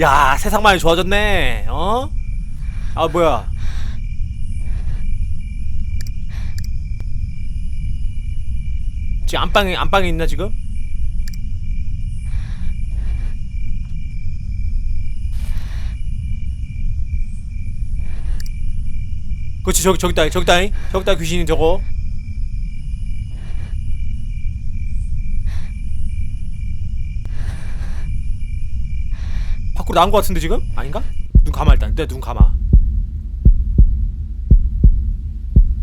야 세상 많이 좋아졌네 어? 아 뭐야 지금 안방에 안방에 있나 지금? 그렇지 저기 저기 있다 저기 있다 저기 있다 귀신이 저거 밖으로 나온 것 같은데 지금? 아닌가? 눈 감아 일단. 일단 눈 감아.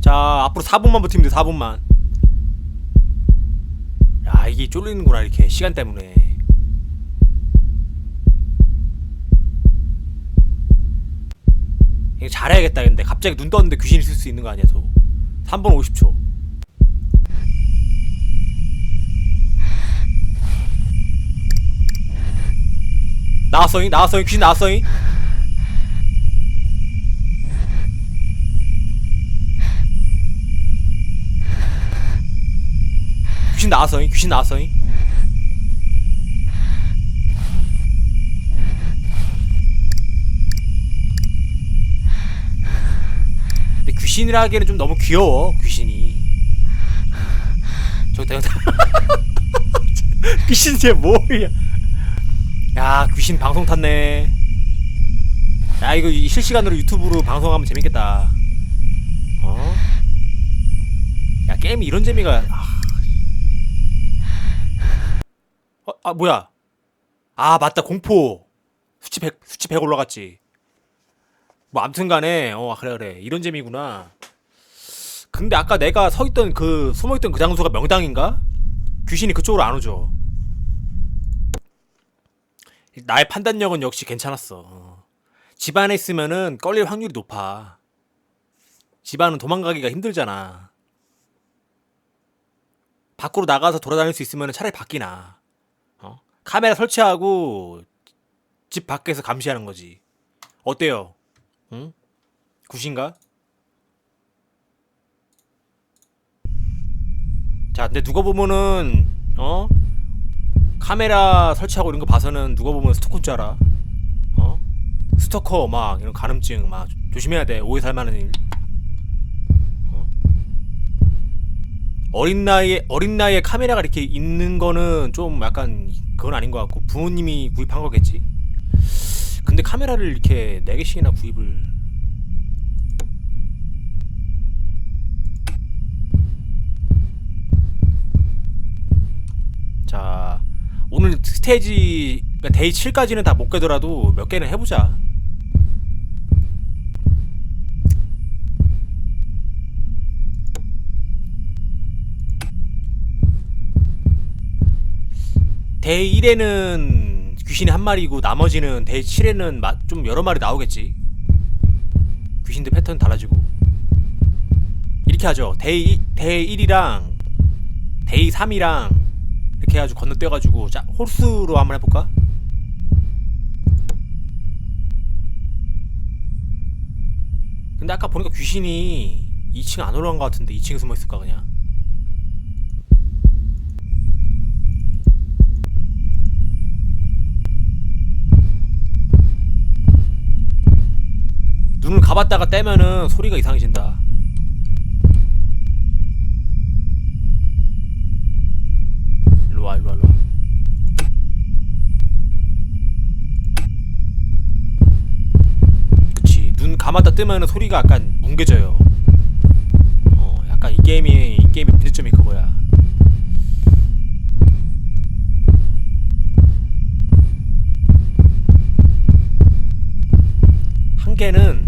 자 앞으로 4분만 버티면 돼 4분만. 야 이게 쫄리는구나 이렇게. 시간 때문에. 이거 잘해야겠다 근데. 갑자기 눈 떴는데 귀신이 있을 수 있는 거 아니야 또. 3분 50초 나왔어잉 나왔어잉 귀신 나왔어잉 귀신 나왔어잉 귀신 나왔어잉 근데 귀신이라 하기에는 좀 너무 귀여워 귀신이. 저기 다 귀신 쟤 뭐야 야 귀신 방송 탔네. 야 이거 이 실시간으로 유튜브로 방송하면 재밌겠다. 어? 야 게임이 이런 재미가 아, 어, 아 뭐야? 아 맞다 공포. 수치 100 수치 100 올라갔지. 뭐 암튼간에 어 그래 그래. 이런 재미구나. 근데 아까 내가 서있던 그 숨어있던 그 장소가 명당인가? 귀신이 그쪽으로 안 오죠 나의 판단력은 역시 괜찮았어. 어. 집 안에 있으면은 걸릴 확률이 높아. 집안은 도망가기가 힘들잖아. 밖으로 나가서 돌아다닐 수 있으면 차라리 밖이나. 어? 카메라 설치하고 집 밖에서 감시하는 거지. 어때요? 응? 굿인가? 자, 근데 누가 보면은 어? 카메라 설치하고 이런 거 봐서는 누가 보면 스토커인 줄 알아. 어? 스토커 막 이런 가늠증 막 조심해야 돼. 오해 살 만한 일. 어? 어린 나이에 어린 나이에 카메라가 이렇게 있는 거는 좀 약간 그건 아닌 것 같고 부모님이 구입한 거겠지. 근데 카메라를 이렇게 네 개씩이나 구입을 자 오늘 스테이지 그러니까 데이 7까지는 다못 깨더라도 몇 개는 해보자. 데이 1에는 귀신이 한 마리고 나머지는 데이 7에는 마, 좀 여러 마리 나오겠지. 귀신들 패턴 달라지고. 이렇게 하죠. 데이 데이 1이랑 데이 3이랑 이렇게 해가지고 건너뛰어가지고 자 홀수로 한번 해볼까? 근데 아까 보니까 귀신이 2층 안 올라간 것 같은데 2층에 숨어 있을까 그냥? 눈을 감았다가 떼면은 소리가 이상해진다. 일로 와, 일로 와, 일로 와. 감았다 뜨면은 소리가 약간 뭉개져요. 어, 약간 이 게임이 이 게임의 문제점이 그거야. 한 개는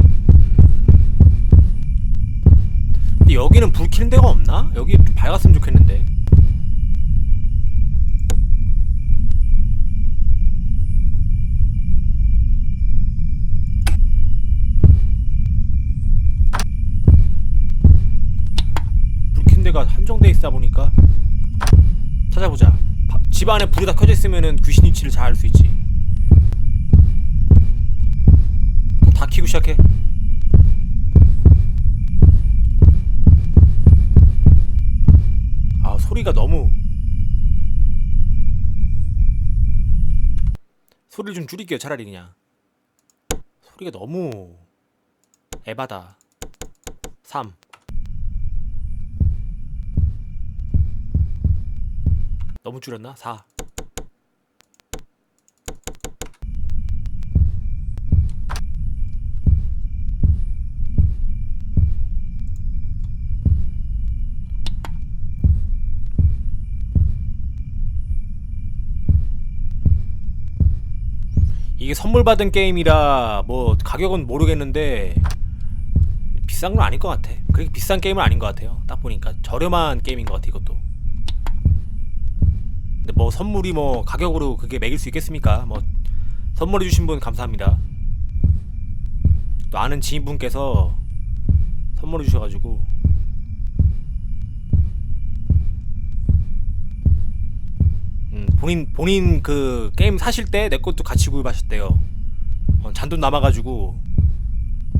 근데 여기는 불 켜는 데가 없나? 여기 좀 밝았으면 좋겠는데. 데가 한정돼 있다 보니까 찾아보자. 바- 집 안에 불이 다 켜져 있으면은 귀신 위치를 잘 알 수 있지. 다 켜고 시작해. 아 소리가 너무 소리를 좀 줄일게요 차라리 그냥 소리가 너무 에바다 3 너무 줄였나? 4 이게 선물 받은 게임이라 뭐 가격은 모르겠는데 비싼 건 아닐 것 같아. 그렇게 비싼 게임은 아닌 것 같아요. 딱 보니까 저렴한 게임인 것 같아 이것도. 근데 뭐 선물이 뭐 가격으로 그게 매길 수 있겠습니까? 뭐 선물해 주신 분 감사합니다. 또 아는 지인분께서 선물해 주셔가지고 음, 본인 본인 그 게임 사실 때 내 것도 같이 구입하셨대요. 어, 잔돈 남아가지고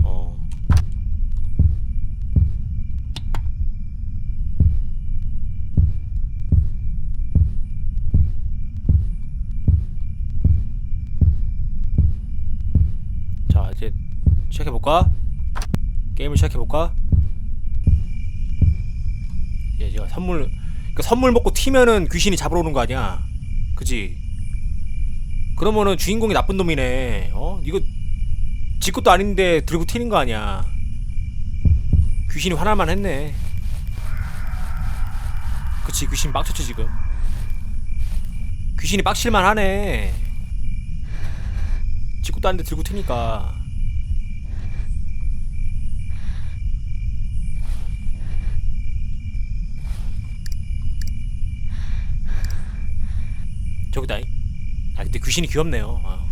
어. 자 이제 볼까? 게임을 시작해 볼까? 예, 제가 선물 그 선물 먹고 튀면은 귀신이 잡으러 오는 거 아니야? 그지? 그러면은 주인공이 나쁜 놈이네. 어? 이거 지 것도 아닌데 들고 튀는 거 아니야? 귀신이 화날만 했네. 그치 귀신 빡쳤지 지금. 귀신이 빡칠만 하네. 지 것도 아닌데 들고 튀니까. 저기다 이. 아 근데 귀신이 귀엽네요. 어.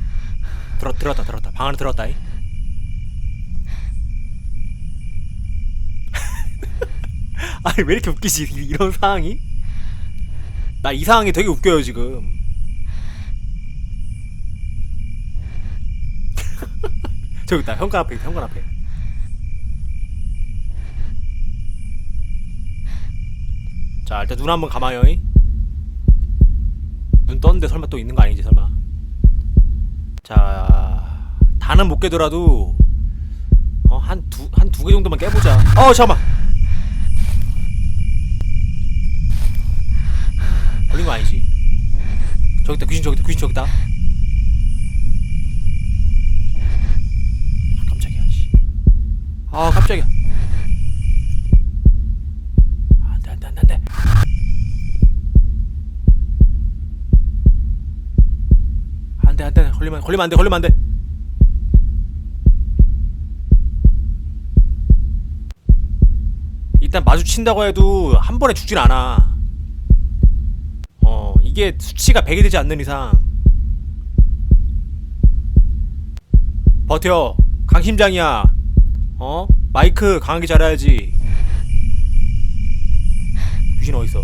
들어 들었다 들었다 방 안에 들었다 이. 아니 왜 이렇게 웃기지 이- 이런 상황이? 나 이 상황이 되게 웃겨요 지금. 저기 있다 현관 앞에 현관 앞에. 자 일단 눈 한번 감아요. 이. 눈 떴는데 설마 또 있는 거 아니지 설마? 자 다는 못 깨더라도 어, 한두 한 두 개 정도만 깨보자. 어 잠깐만. 걸린 거 아니지? 저기 있다 귀신 저기 있다 귀신 저기 있다. 아, 깜짝이야 씨. 아 깜짝이야 아, 안돼 안돼 안돼 안돼 안돼 안돼 걸리면 걸리면 안돼 걸리면 안돼. 일단 마주친다고 해도 한 번에 죽진 않아. 어 이게 수치가 100이 되지 않는 이상. 버텨. 강심장이야. 어? 마이크 강하게 잘해야지. 귀신 어딨어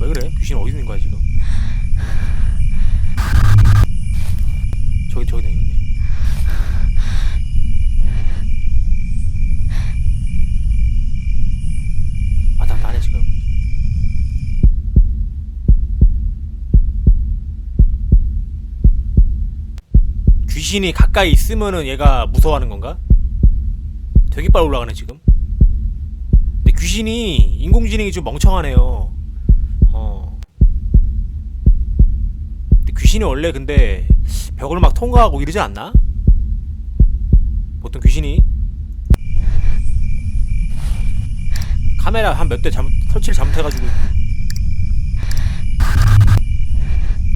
왜 그래? 귀신 어디 있는 거야 지금? 저기 저기다 있네. 왔다 갔다 하네 지금. 귀신이 가까이 있으면은 얘가 무서워하는 건가? 되게 빨리 올라가네 지금. 근데 귀신이 인공지능이 좀 멍청하네요. 어. 근데 귀신이 원래 근데 벽을 막 통과하고 이러지 않나? 보통 귀신이 카메라 한 몇 대 잘못 설치를 잘못해가지고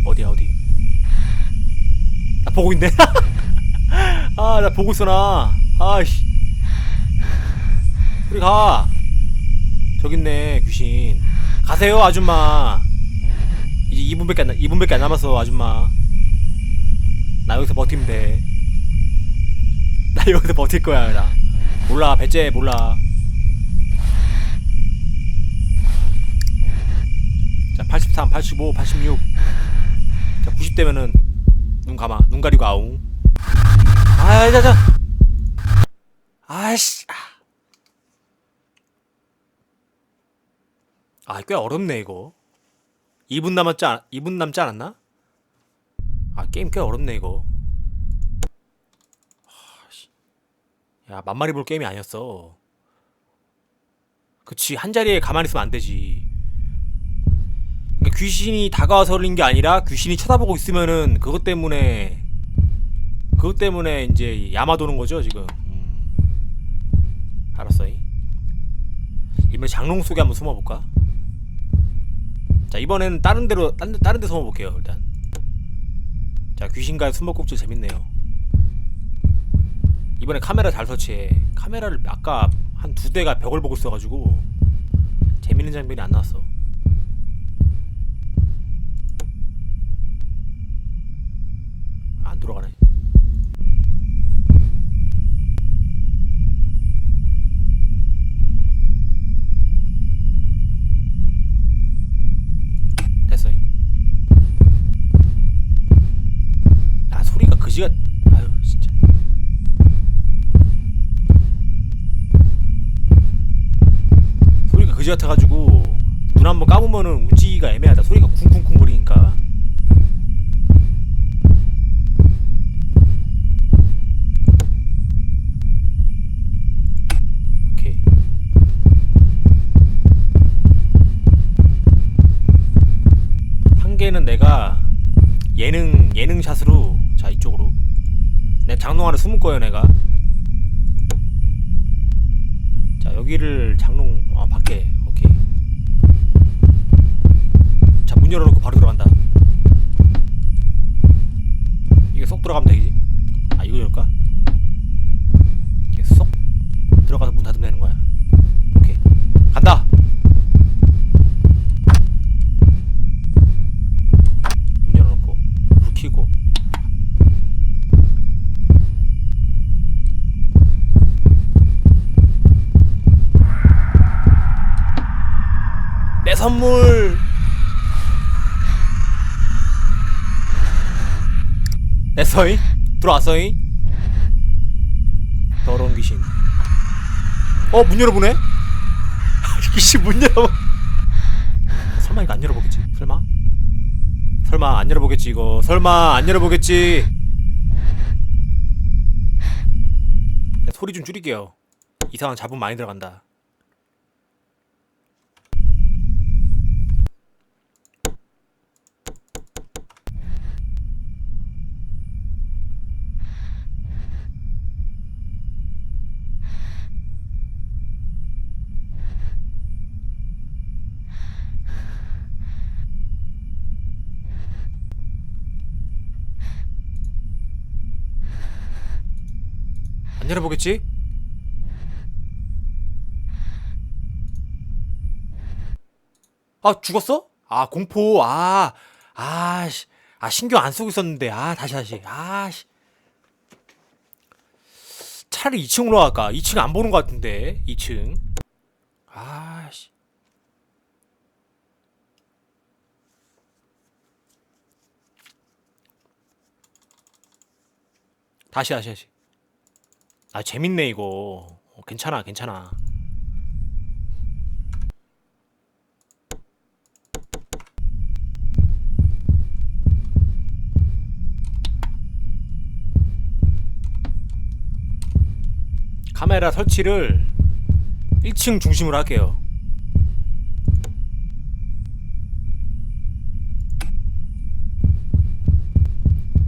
어디야 어디? 나 보고 있네. 아 나 보고 있어 나. 아씨. 우리 가. 저기 있네 귀신. 가세요 아줌마. 이제 2분밖에 안 나, 2분밖에 안 남았어 아줌마. 나 여기서 버티면 돼. 나 여기서 버틸 거야 나. 몰라 배째 몰라. 자 83, 85, 86. 자 90대면은 눈 감아 눈 가리고 아웅. 아 자자. 아이씨. 아. 아, 꽤 어렵네 이거. 2분 남았지 않, 2분 남지 않았나? 아, 게임 꽤 어렵네 이거. 야, 만마리 볼 게임이 아니었어. 그치, 한 자리에 가만히 있으면 안 되지. 귀신이 다가와서 그런 게 아니라 귀신이 쳐다보고 있으면은 그것 때문에 그것 때문에 이제 야마 도는 거죠 지금. 음. 알았어이. 이번에 장롱 속에 한번 숨어볼까? 자 이번에는 다른 데로 다른, 데- 다른 데 숨어볼게요 일단. 자 귀신과의 숨바꼭질 재밌네요. 이번에 카메라 잘 설치해. 카메라를 아까 한 두 대가 벽을 보고 있어가지고 재밌는 장면이 안 나왔어. 안 돌아가네. 됐어. 아 소리가 그지가 아유 진짜. 소리가 그지 같아가지고 눈 한번 감으면은 움직이기가 애매하다. 소리가 쿵쿵쿵 거리니까. 오케이. 한 개는 내가 예능 예능 샷으로 자 이쪽으로. 내 장롱 안에 숨을 거예요 내가. 자 여기를 장롱 아 밖에. 오케이. 자 문 열어놓고 바로 들어간다. 이게 쏙 들어가면 되지? 아 이거 열까? 이게 쏙 들어가서 문 닫으면 되는 거야 오케이 간다 문 열어놓고 불 켜고 내 선물. 됐어이 들어왔어이 더러운 귀신. 어 문 열어보네? 귀신 문 열어 설마 이거 안 열어보겠지? 설마? 설마 안 열어보겠지 이거? 설마 안 열어보겠지? 네, 소리 좀 줄일게요. 이상한 잡음 많이 들어간다 안 열어보겠지? 아 죽었어? 아 공포. 아 아씨. 아 신경 안 쓰고 있었는데. 아 다시 다시. 아씨. 차라리 2층으로 갈까? 2층 안 보는 것 같은데 2층. 아씨. 다시 다시 다시 아 재밌네 이거. 어, 괜찮아 괜찮아. 카메라 설치를 1층 중심으로 할게요.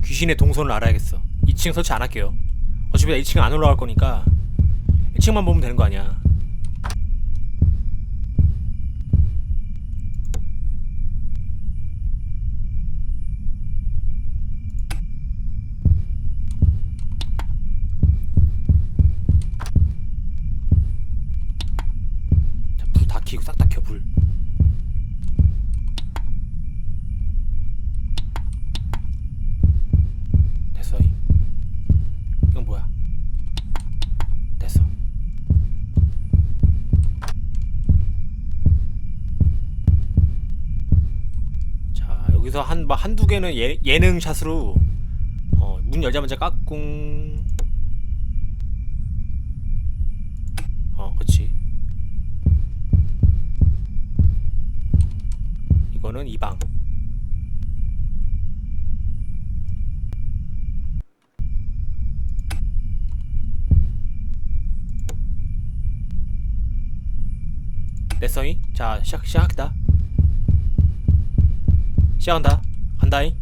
귀신의 동선을 알아야겠어. 2층 설치 안 할게요 어차피 나 2층 안 올라갈 거니까 1층만 보면 되는 거 아니야 자, 불 다 켜고 싹 다 켜 불. 됐어. 이. 이건 뭐야? 됐어. 자, 여기서 한, 뭐 한두 개는 예, 예능 샷으로 어, 문 열자마자 까꿍. 어, 그치. 이거는 이 방. 넷성이 자 시작 시작하다 시작한다. 간다잉.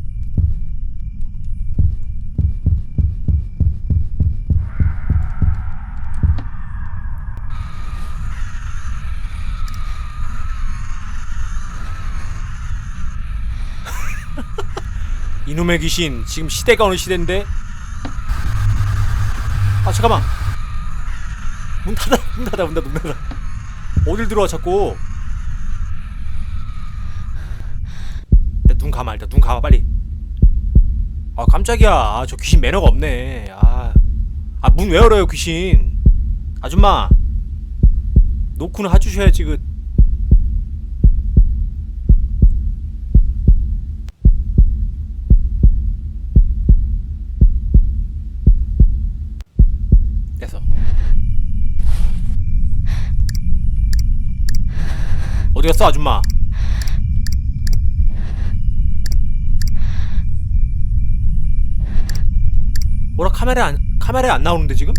이놈의 귀신 지금 시대가 어느 시대인데? 아 잠깐만. 문 닫아 문 닫아 문 닫아 문 닫아. 어딜 들어와 자꾸 일단 눈 감아 일단 눈 감아 빨리. 아 깜짝이야. 아, 저 귀신 매너가 없네. 아아문 왜 열어요 귀신? 아줌마. 노크는 해주셔야지 그. 됐어. 어디 갔어 아줌마 뭐라 카메라 안 카메라에 안 나오는데 지금?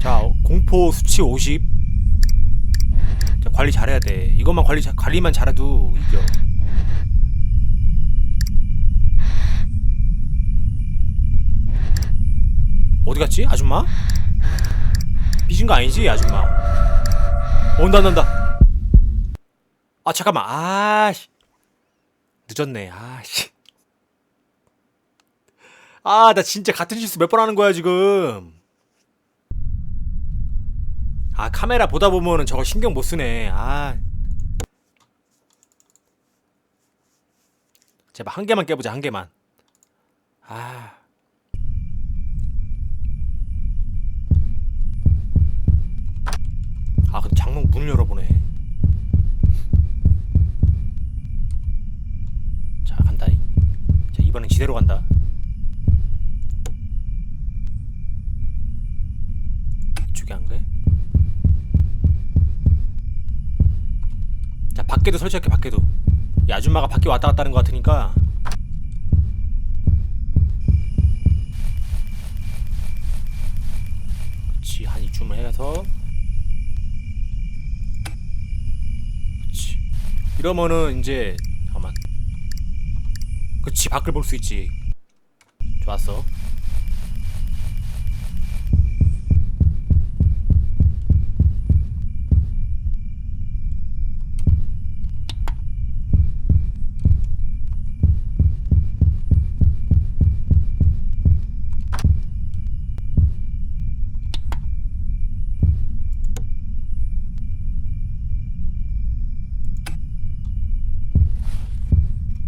자 공포 수치 50 자, 관리 잘해야 돼. 이것만 관리 자- 관리만 잘해도 이겨. 어디 갔지? 아줌마? 삐진 거 아니지 아줌마? 온다 온다 아 잠깐만. 아씨. 늦었네. 아씨. 아 나 진짜 같은 실수 몇 번 하는 거야 지금. 아 카메라 보다 보면은 저거 신경 못 쓰네. 아. 제발 한 개만 깨보자 한 개만. 아. 아, 근데 장롱 문을 열어보네. 자, 간다. 자, 이번엔 지대로 간다. 이쪽에 안 그래? 자, 밖에도 설치할게, 밖에도. 이 아줌마가 밖에 왔다 갔다 하는 것 같으니까. 그렇지, 한 이쯤을 해서. 그치. 이러면은 이제 그치 밖을 볼 수 있지. 좋았어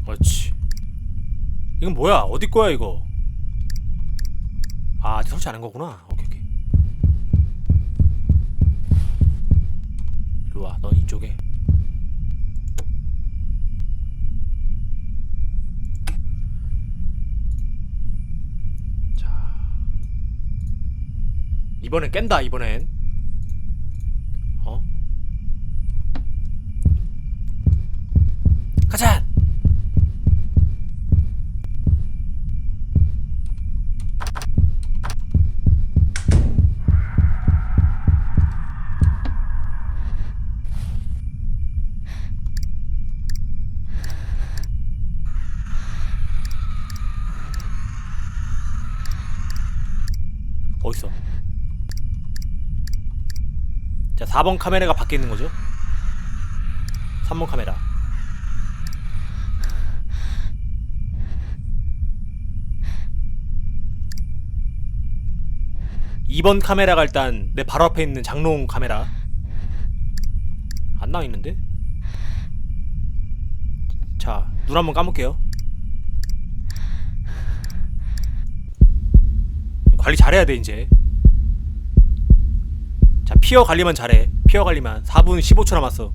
그렇지 이건 뭐야? 어디 거야 이거? 아 아직 설치 안 한 거구나. 오케이 오케이. 일로 와 넌 이쪽에. 자. 이번엔 깬다 이번엔 어 가자 어딨어? 자, 4번 카메라가 밖에 있는 거죠? 3번 카메라. 이번 카메라가 일단 내 바로 앞에 있는 장롱 카메라. 안 나와 있는데? 자, 눈 한번 감을게요. 관리 잘해야 돼 이제. 자 피어 관리만 잘해. 피어 관리만. 4분 15초 남았어.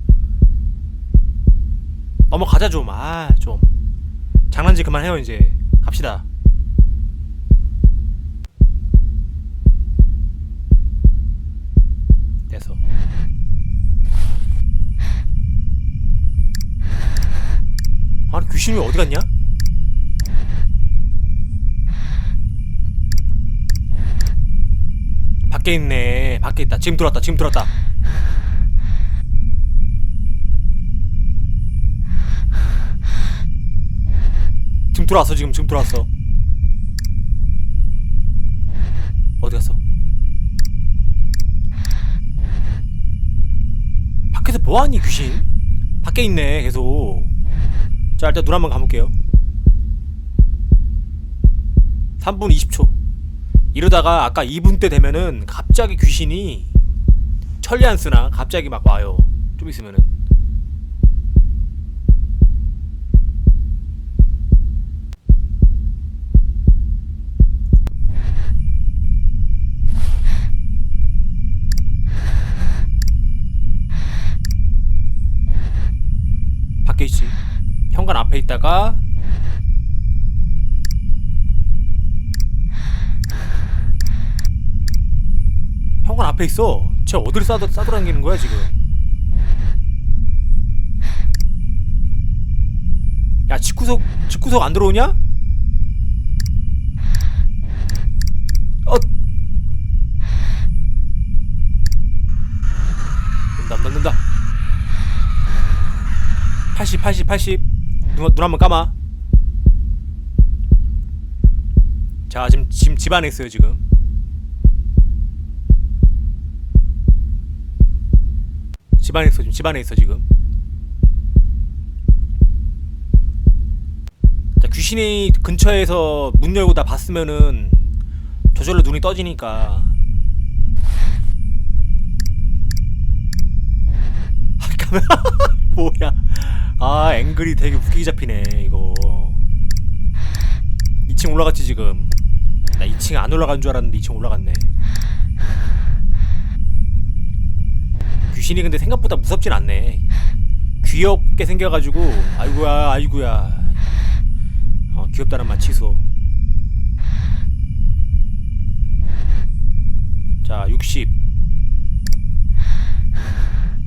넘어가자 좀 아좀. 아, 장난질 그만해요 이제. 갑시다. 됐어. 아니 귀신이 어디 갔냐? 밖에 있네. 밖에 있다. 지금 들어왔다. 지금 들어왔다. 지금 들어왔어. 지금 지금 들어왔어. 어디 갔어? 밖에서 뭐하니 귀신? 밖에 있네 계속 자 일단 눈 한번 감을게요 3분 20초 이러다가 아까 2분 때 되면은 갑자기 귀신이 천리안스나 갑자기 막 와요. 좀 있으면은. 밖에 있지? 현관 앞에 있다가 현관 앞에 있어. 쟤 어디를 싸돌, 싸돌아다니는 거야 지금? 야 집구석 집구석 안 들어오냐? 어. 는다 는다 80 80 80 눈, 눈 한번 감아. 자 지금 지금 집 안에 있어요 지금 집 안에 있어 지금 집 안에 있어 지금. 자 귀신이 근처에서 문 열고 다 봤으면은 저절로 눈이 떠지니까. 뭐야? 아 앵글이 되게 웃기게 잡히네 이거. 2층 올라갔지 지금? 나 2층 안 올라간 줄 알았는데 2층 올라갔네 귀신이 근데 생각보다 무섭진 않네. 귀엽게 생겨가지고 아이고야 아이고야. 어, 귀엽다는 말 취소. 자 60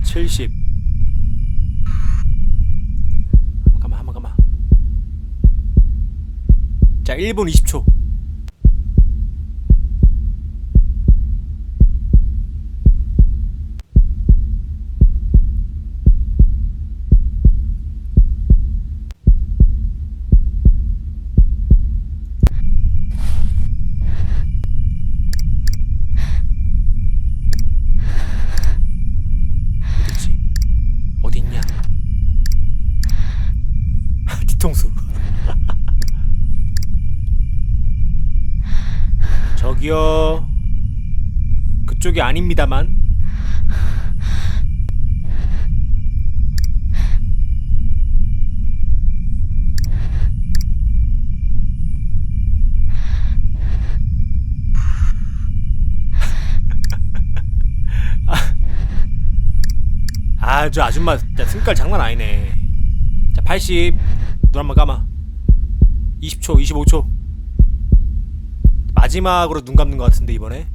70 한번 가만 한번 가만. 자 1분 20초 어딨지? 어디 있냐? 뒤통수. 저기요. 그쪽이 아닙니다만. 아, 저 아줌마 진짜 승깔 장난 아니네. 자, 80. 눈 한번 감아. 20초, 25초. 마지막으로 눈 감는 것 같은데 이번에.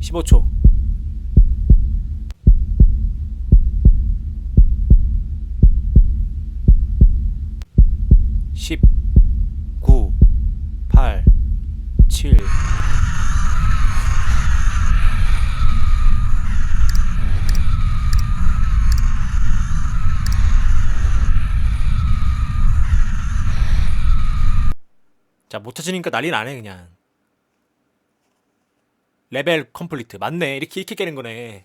15초. 10 9 8 7 자, 못 찾으니까 난리 나네, 그냥. 레벨 컴플리트. 맞네. 이렇게, 이렇게 깨는 거네.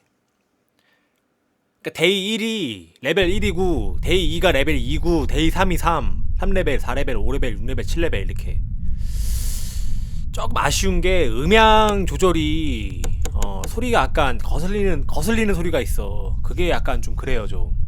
그니까, 데이 1이 레벨 1이고, 데이 2가 레벨 2고, 데이 3이 3, 3레벨, 4레벨, 5레벨, 6레벨, 7레벨, 이렇게. 조금 아쉬운 게, 음향 조절이, 어, 소리가 약간 거슬리는, 거슬리는 소리가 있어. 그게 약간 좀 그래요, 좀.